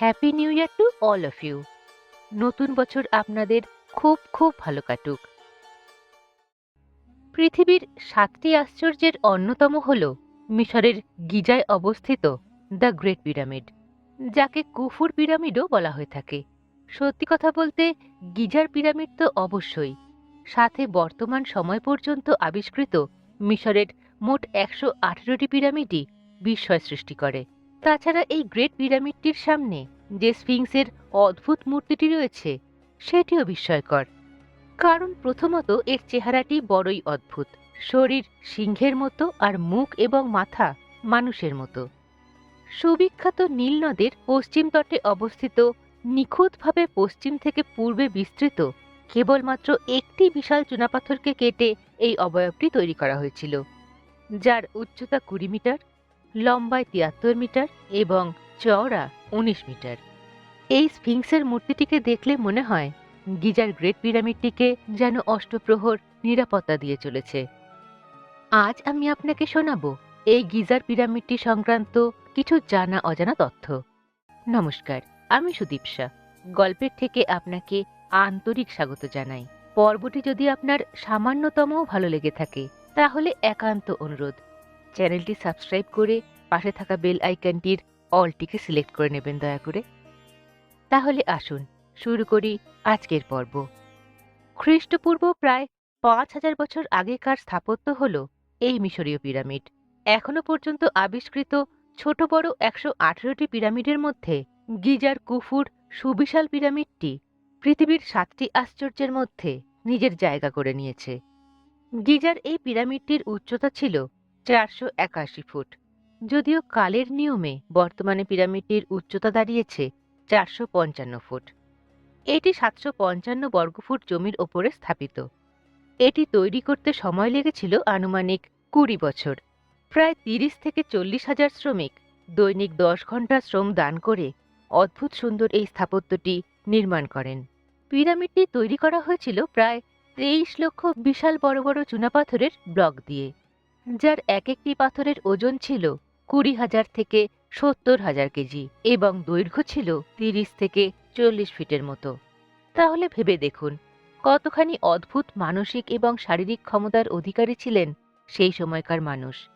Happy new year to all of you নতুন বছর আপনাদের খুব খুব ভালো কাটুক। পৃথিবীর সাতটি আশ্চর্যের অন্যতম হল মিশরের গিজায় অবস্থিত দ্য গ্রেট পিরামিড, যাকে কুফুর পিরামিডও বলা হয়ে থাকে। সত্যি কথা বলতে, গিজার পিরামিড তো অবশ্যই। সাথে বর্তমান সময় পর্যন্ত আবিষ্কৃত মিশরের মোট একশো আঠেরোটি পিরামিডই বিস্ময় সৃষ্টি করে। তাছাড়া এই গ্রেট পিরামিডটির সামনে যে স্ফিংসের অদ্ভুত মূর্তিটি রয়েছে, সেটিও বিস্ময়কর। কারণ প্রথমত এর চেহারাটি বড়ই অদ্ভুত, শরীর সিংহের মতো আর মুখ এবং মাথা মানুষের মতো। সুবিখ্যাত নীল নদের পশ্চিম তটে অবস্থিত, নিখুঁতভাবে পশ্চিম থেকে পূর্বে বিস্তৃত, কেবলমাত্র একটি বিশাল চুনাপাথরকে কেটে এই অবয়বটি তৈরি করা হয়েছিল, যার উচ্চতা কুড়ি মিটার লম্বায় তিয়াত্তর মিটার এবং চওড়া উনিশ মিটার। এই স্ফিংসের মূর্তিটিকে দেখলে মনে হয় গিজার গ্রেট পিরামিডটিকে যেন অষ্টপ্রহর নিরাপত্তা দিয়ে চলেছে। আজ আমি আপনাকে শোনাবো এই গিজার পিরামিডটি সংক্রান্ত কিছু জানা অজানা তথ্য। নমস্কার, আমি সুদীপসা গল্পের থেকে আপনাকে আন্তরিক স্বাগত জানাই। পর্বটি যদি আপনার সামান্যতমও ভালো লেগে থাকে, তাহলে একান্ত অনুরোধ। চ্যানেলটি সাবস্ক্রাইব করে পাশে থাকা বেল আইকনটির অলটিকে সিলেক্ট করে নেবেন দয়া করে। তাহলে আসুন, শুরু করি আজকের পর্ব। খ্রিস্টপূর্ব প্রায় পাঁচ হাজার বছর আগেকার স্থাপত্য হল এই মিশরীয় পিরামিড। এখনও পর্যন্ত আবিষ্কৃত ছোট বড় একশো আঠেরোটি পিরামিডের মধ্যে গিজার কুফুর সুবিশাল পিরামিডটি পৃথিবীর সাতটি আশ্চর্যের মধ্যে নিজের জায়গা করে নিয়েছে। গিজার এই পিরামিডটির উচ্চতা ছিল চারশো একাশি ফুট। যদিও কালের নিয়মে বর্তমানে পিরামিডটির উচ্চতা দাঁড়িয়েছে চারশো পঞ্চান্ন ফুট। এটি সাতশো পঞ্চান্ন বর্গফুট জমির ওপরে স্থাপিত। এটি তৈরি করতে সময় লেগেছিল আনুমানিক কুড়ি বছর। প্রায় তিরিশ থেকে চল্লিশ হাজার শ্রমিক দৈনিক দশ ঘণ্টা শ্রম দান করে অদ্ভুত সুন্দর এই স্থাপত্যটি নির্মাণ করেন। পিরামিডটি তৈরি করা হয়েছিল প্রায় তেইশ লক্ষ বিশাল বড় বড় চুনাপাথরের ব্লক দিয়ে। যার এক একটি পাথরের ওজন ছিল কুড়ি হাজার থেকে সত্তর হাজার কেজি এবং দৈর্ঘ্য ছিল তিরিশ থেকে চল্লিশ ফিটের মতো। তাহলে ভেবে দেখুন, কতখানি অদ্ভুত মানসিক এবং শারীরিক ক্ষমতার অধিকারী ছিলেন সেই সময়কার মানুষ।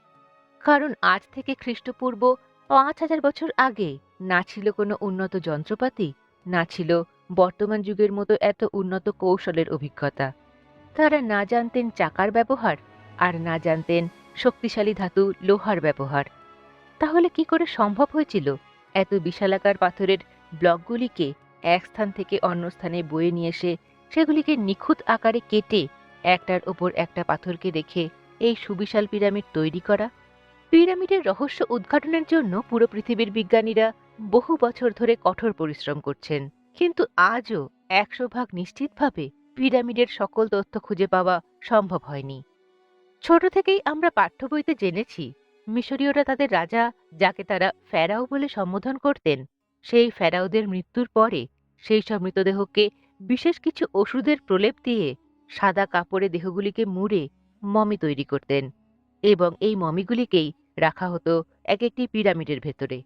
কারণ আজ থেকে খ্রিস্টপূর্ব পাঁচ হাজার বছর আগে না ছিল কোনো উন্নত যন্ত্রপাতি, না ছিল বর্তমান যুগের মতো এত উন্নত কৌশলের অভিজ্ঞতা। তারা না জানতেন চাকার ব্যবহার আর না জানতেন শক্তিশালী ধাতু লোহার ব্যবহার। তাহলে কি করে সম্ভব হয়েছিল এত বিশালাকার পাথরের ব্লকগুলিকে এক স্থান থেকে অন্য স্থানে বয়ে নিয়ে এসে সেগুলিকে নিখুঁত আকারে কেটে একটার ওপর একটা পাথরকে রেখে এই সুবিশাল পিরামিড তৈরি করা? পিরামিডের রহস্য উদ্ঘাটনের জন্য পুরো পৃথিবীর বিজ্ঞানীরা বহু বছর ধরে কঠোর পরিশ্রম করছেন। কিন্তু আজও একশো ভাগ নিশ্চিতভাবে পিরামিডের সকল তথ্য খুঁজে পাওয়া সম্ভব হয়নি। ছোট থেকেই আমরা পাঠ্য বইতে জেনেছি, মিশরীয়রা তাদের রাজা, যাকে তারা ফেরাও বলে সম্বোধন করতেন, সেই ফেরাওদের মৃত্যুর পরে সেই সব মৃতদেহকে বিশেষ কিছু ওষুধের প্রলেপ দিয়ে সাদা কাপড়ে দেহগুলিকে মুড়ে মমি তৈরি করতেন এবং এই মমিগুলিকেই রাখা হতো এক একটি পিরামিডের ভেতরে।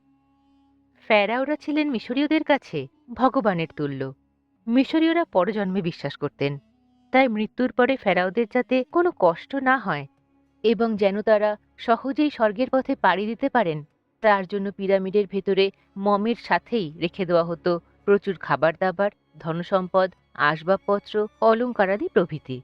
ফেরাওরা ছিলেন মিশরীয়দের কাছে ভগবানের তুল্য। মিশরীয়রা পরজন্মে বিশ্বাস করতেন। তাই মৃত্যুর পরে ফেরাওদের যাতে কোনো কষ্ট না হয় এবং যেন তারা সহজেই স্বর্গের পথে পাড়ি দিতে পারেন, তার জন্য পিরামিডের ভেতরে মমের সাথেই রেখে দেওয়া হতো প্রচুর খাবার দাবার ধনসম্পদ, আসবাবপত্র অলঙ্কারাদি প্রভৃতি।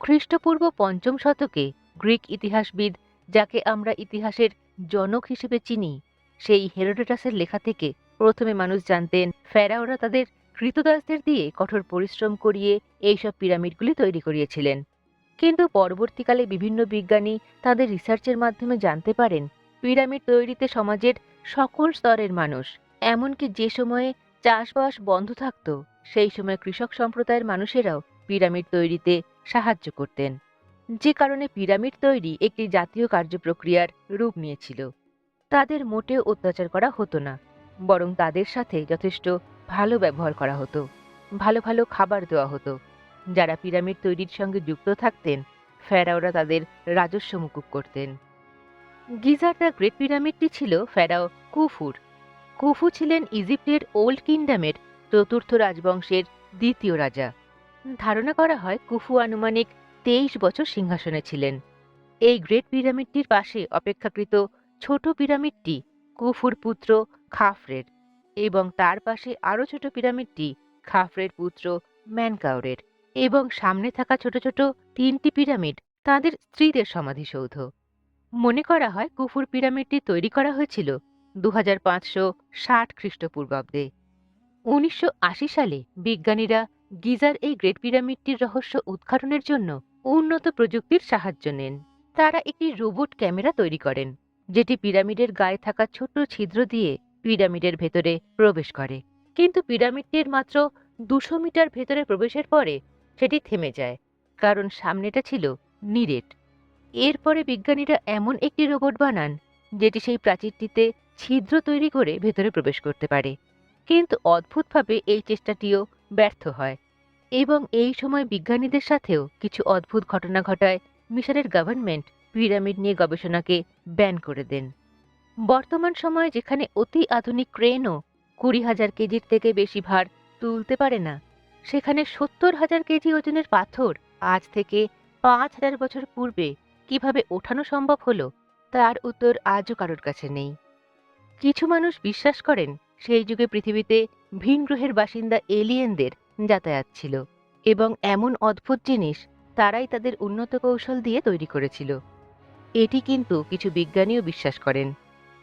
খ্রিস্টপূর্ব পঞ্চম শতকে গ্রিক ইতিহাসবিদ, যাকে আমরা ইতিহাসের জনক হিসেবে চিনি, সেই হেরোডোটাসের লেখা থেকে প্রথমে মানুষ জানতেন ফেরাওরা তাদের কৃতদাসদের দিয়ে কঠোর পরিশ্রম করিয়ে এইসব পিরামিডগুলি তৈরি করিয়েছিলেন। কিন্তু পরবর্তীকালে বিভিন্ন বিজ্ঞানী তাদের রিসার্চের মাধ্যমে জানতে পারেন, পিরামিড তৈরিতে সমাজের সকল স্তরের মানুষ, এমনকি যে সময়ে চাষবাস বন্ধ থাকত, সেই সময় কৃষক সম্প্রদায়ের মানুষেরাও পিরামিড তৈরিতে সাহায্য করতেন। যে কারণে পিরামিড তৈরি একটি জাতীয় কার্যপ্রক্রিয়ার রূপ নিয়েছিল। তাদের মোটেও অত্যাচার করা হতো না, বরং তাদের সাথে যথেষ্ট ভালো ব্যবহার করা হতো। ভালো ভালো খাবার দেওয়া হতো। যারা পিরামিড তৈরির সঙ্গে যুক্ত থাকতেন, ফেরাওরা তাদের রাজস্ব মুকুব করতেন। গিজার দ্য গ্রেট পিরামিডটি ছিল ফেরাও কুফুর। কুফু ছিলেন ইজিপ্টের ওল্ড কিংডমের চতুর্থ রাজবংশের দ্বিতীয় রাজা। ধারণা করা হয় কুফু আনুমানিক তেইশ বছর সিংহাসনে ছিলেন। এই গ্রেট পিরামিডটির পাশে অপেক্ষাকৃত ছোট পিরামিডটি কুফুর পুত্র খাফরের। এবং তার পাশে আরও ছোট পিরামিডটি, খাফরের পুত্র ম্যানকাউরের এবং সামনে থাকা ছোট ছোট তিনটি পিরামিড তাদের স্ত্রীদের সমাধিসৌধ। মনে করা হয় কুফুর পিরামিডটি তৈরি করা হয়েছিল দু হাজার পাঁচশো ষাট খ্রিস্টপূর্বাব্দে। উনিশশো আশি সালে বিজ্ঞানীরা গিজার এই গ্রেট পিরামিডটির রহস্য উদ্ঘাটনের জন্য উন্নত প্রযুক্তির সাহায্য নেন। তারা একটি রোবট ক্যামেরা তৈরি করেন, যেটি পিরামিডের গায়ে থাকা ছোট্ট ছিদ্র দিয়ে পিরামিডের ভেতরে প্রবেশ করে। কিন্তু পিরামিডটির মাত্র দুশো মিটার ভেতরে প্রবেশের পরে সেটি থেমে যায়, কারণ সামনেটা ছিল নিরেট। এরপরে বিজ্ঞানীরা এমন একটি রোবট বানান, যেটি সেই প্রাচীরটিতে ছিদ্র তৈরি করে ভেতরে প্রবেশ করতে পারে। কিন্তু অদ্ভুতভাবে এই চেষ্টাটিও ব্যর্থ হয় এবং এই সময় বিজ্ঞানীদের সাথেও কিছু অদ্ভুত ঘটনা ঘটায় মিশরের গভর্নমেন্ট পিরামিড নিয়ে গবেষণাকে ব্যান করে দেন। বর্তমান সময়ে যেখানে অতি আধুনিক ক্রেনও কুড়ি হাজার কেজির থেকে বেশি ভার তুলতে পারে না, সেখানে সত্তর হাজার কেজি ওজনের পাথর আজ থেকে পাঁচ হাজার বছর পূর্বে কীভাবে ওঠানো সম্ভব হলো, তার উত্তর আজও কারোর কাছে নেই। কিছু মানুষ বিশ্বাস করেন, সেই যুগে পৃথিবীতে ভিন গ্রহের বাসিন্দা এলিয়েনদের যাতায়াত ছিল এবং এমন অদ্ভুত জিনিস তারাই তাদের উন্নত কৌশল দিয়ে তৈরি করেছিল। এটি কিন্তু কিছু বিজ্ঞানীও বিশ্বাস করেন।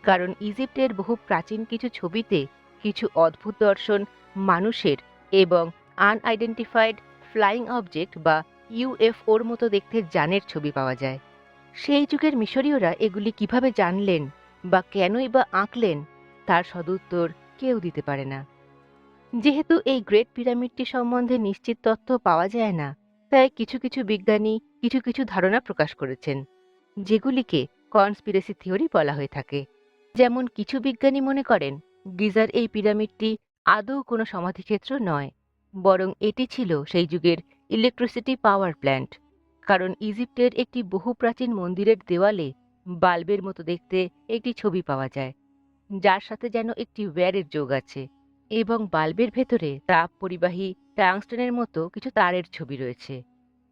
কারণ ইজিপ্টের বহু প্রাচীন কিছু ছবিতে কিছু অদ্ভুত দর্শন মানুষের এবং আনআইডেন্টিফাইড ফ্লাইং অবজেক্ট বা ইউএফওর মতো দেখতে যানের ছবি পাওয়া যায়। সেই যুগের মিশরীয়রা এগুলি কীভাবে জানলেন বা কেনই বা আঁকলেন তার সদুত্তর কেউ দিতে পারে না। যেহেতু এই গ্রেট পিরামিডটি সম্বন্ধে নিশ্চিত তথ্য পাওয়া যায় না, তাই কিছু কিছু বিজ্ঞানী কিছু কিছু ধারণা প্রকাশ করেছেন, যেগুলিকে কনস্পিরেসি থিওরি বলা হয়ে থাকে। যেমন কিছু বিজ্ঞানী মনে করেন, গিজার এই পিরামিডটি আদৌ কোনো সমাধিক্ষেত্র নয়, বরং এটি ছিল সেই যুগের ইলেকট্রিসিটি পাওয়ার প্ল্যান্ট কারণ ইজিপ্টের একটি বহু প্রাচীন মন্দিরের দেওয়ালে বাল্বের মতো দেখতে একটি ছবি পাওয়া যায়, যার সাথে যেন একটি ওয়্যারের যোগ আছে এবং বাল্বের ভেতরে তাপ পরিবাহী ট্যাংস্টেনের মতো কিছু তারের ছবি রয়েছে।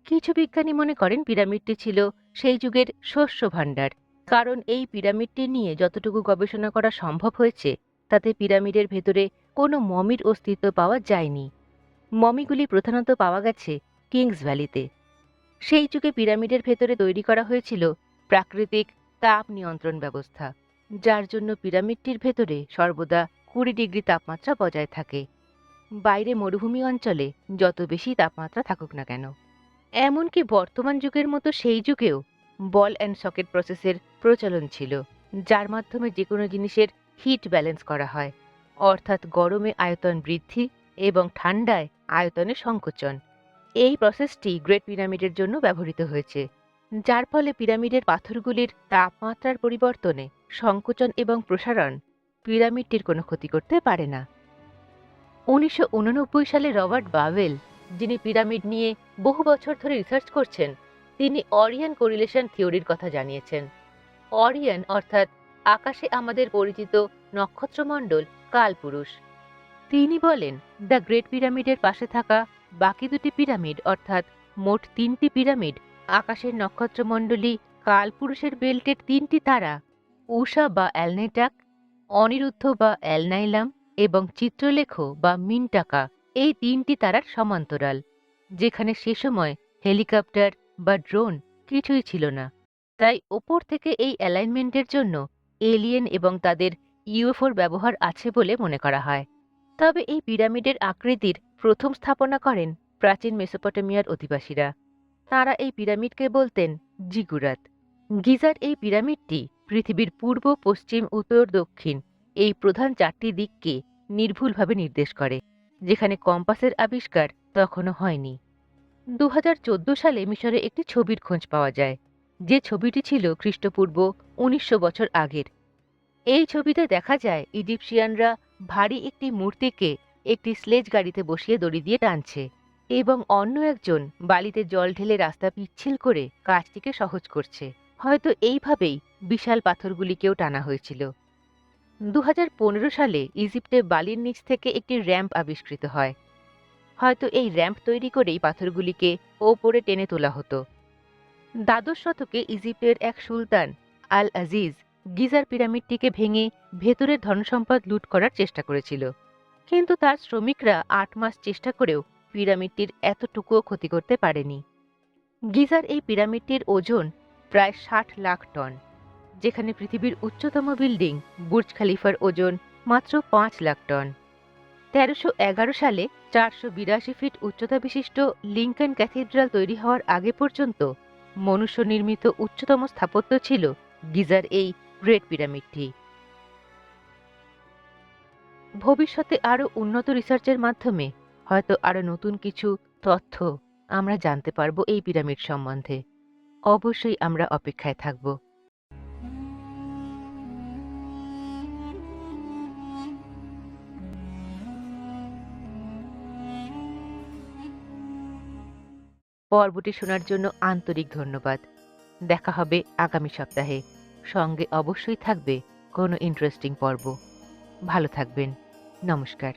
কিছু বিজ্ঞানী মনে করেন পিরামিডটি ছিল সেই যুগের শস্য ভাণ্ডার কারণ এই পিরামিডটি নিয়ে যতটুকু গবেষণা করা সম্ভব হয়েছে, তাতে পিরামিডের ভেতরে কোনো মমির অস্তিত্ব পাওয়া যায়নি। মমিগুলি প্রধানত পাওয়া গেছে কিংস ভ্যালিতে। সেই যুগে পিরামিডের ভেতরে তৈরি করা হয়েছিল প্রাকৃতিক তাপ নিয়ন্ত্রণ ব্যবস্থা, যার জন্য পিরামিডটির ভেতরে সর্বদা কুড়ি ডিগ্রি তাপমাত্রা বজায় থাকে। বাইরে মরুভূমি অঞ্চলে যত বেশি তাপমাত্রা থাকুক না কেন। এমনকি বর্তমান যুগের মতো সেই যুগেও বল অ্যান্ড সকেট প্রসেসের প্রচলন ছিল, যার মাধ্যমে যে কোনো জিনিসের হিট ব্যালেন্স করা হয়, অর্থাৎ গরমে আয়তন বৃদ্ধি এবং ঠান্ডায় আয়তনে সংকোচন। এই প্রসেসটি গ্রেট পিরামিডের জন্য ব্যবহৃত হয়েছে, যার ফলে পিরামিডের পাথরগুলির তাপমাত্রার পরিবর্তনে সংকোচন এবং প্রসারণ পিরামিডটির কোনো ক্ষতি করতে পারে না। উনিশশো উননব্বই সালে রবার্ট বাভেল, যিনি পিরামিড নিয়ে বহু বছর ধরে রিসার্চ করছেন তিনি অরিয়ান কোরিলেশন থিওরির কথা জানিয়েছেন। অরিয়ান অর্থাৎ আকাশে আমাদের পরিচিত নক্ষত্রমণ্ডল কালপুরুষ। তিনি বলেন, দ্য গ্রেট পিরামিডের পাশে থাকা বাকি দুটি পিরামিড, অর্থাৎ মোট তিনটি পিরামিড, আকাশের নক্ষত্রমণ্ডলী কালপুরুষের বেল্টের তিনটি তারা, উষা বা অ্যালনেটাক অনিরুদ্ধ বা অ্যালনাইলাম এবং চিত্রলেখ বা মিনটাকা, এই তিনটি তারার সমান্তরাল, যেখানে সে সময় হেলিকপ্টার বা ড্রোন কিছুই ছিল না। তাই ওপর থেকে এই অ্যালাইনমেন্টের জন্য এলিয়েন এবং তাদের ইউএফওর ব্যবহার আছে বলে মনে করা হয়। তবে এই পিরামিডের আকৃতির প্রথম স্থাপনা করেন প্রাচীন মেসোপটেমিয়ার অধিবাসীরা। তাঁরা এই পিরামিডকে বলতেন জিগুরাত। গিজার এই পিরামিডটি পৃথিবীর পূর্ব, পশ্চিম, উত্তর, দক্ষিণ এই প্রধান চারটি দিককে নির্ভুলভাবে নির্দেশ করে, যেখানে কম্পাসের আবিষ্কার তখনও হয়নি। দু হাজার চোদ্দ সালে মিশরে একটি ছবির খোঁজ পাওয়া যায়। যে ছবিটি ছিল খ্রিস্টপূর্ব উনিশশো বছর আগের। এই ছবিতে দেখা যায়, ইজিপশিয়ানরা ভারী একটি মূর্তিকে একটি স্লেজ গাড়িতে বসিয়ে দড়ি দিয়ে টানছে এবং অন্য একজন বালিতে জল ঢেলে রাস্তা পিচ্ছিল করে কাজটিকে সহজ করছে। হয়তো এইভাবেই বিশাল পাথরগুলিকেও টানা হয়েছিল। দু হাজার পনেরো সালে ইজিপ্টে বালির নিচ থেকে একটি র্যাম্প আবিষ্কৃত হয়। হয়তো এই র্যাম্প তৈরি করেই পাথরগুলিকে ওপরে টেনে তোলা হতো। দ্বাদশ শতকে ইজিপ্টের এক সুলতান আল আজিজ গিজার পিরামিডটিকে ভেঙে ভেতরের ধনসম্পদ লুট করার চেষ্টা করেছিল। কিন্তু তার শ্রমিকরা আট মাস চেষ্টা করেও পিরামিডটির এতটুকুও ক্ষতি করতে পারেনি। গিজার এই পিরামিডটির ওজন প্রায় ষাট লাখ টন, যেখানে পৃথিবীর উচ্চতম বিল্ডিং বুর্জ খালিফার ওজন মাত্র পাঁচ লাখ টন। তেরোশো এগারো সালে চারশো বিরাশি ফিট উচ্চতা বিশিষ্ট লিঙ্কন ক্যাথিড্রাল তৈরি হওয়ার আগে পর্যন্ত মনুষ্য নির্মিত উচ্চতম স্থাপত্য ছিল গিজার এই গ্রেট পিরামিডটি। ভবিষ্যতে আরও উন্নত রিসার্চের মাধ্যমে হয়তো আরও নতুন কিছু তথ্য আমরা জানতে পারব এই পিরামিড সম্বন্ধে। অবশ্যই আমরা অপেক্ষায় থাকব। পর্বটি শোনার জন্য আন্তরিক ধন্যবাদ। দেখা হবে আগামী সপ্তাহে। সঙ্গে অবশ্যই থাকবে কোনো ইন্টারেস্টিং পর্ব। ভালো থাকবেন। নমস্কার।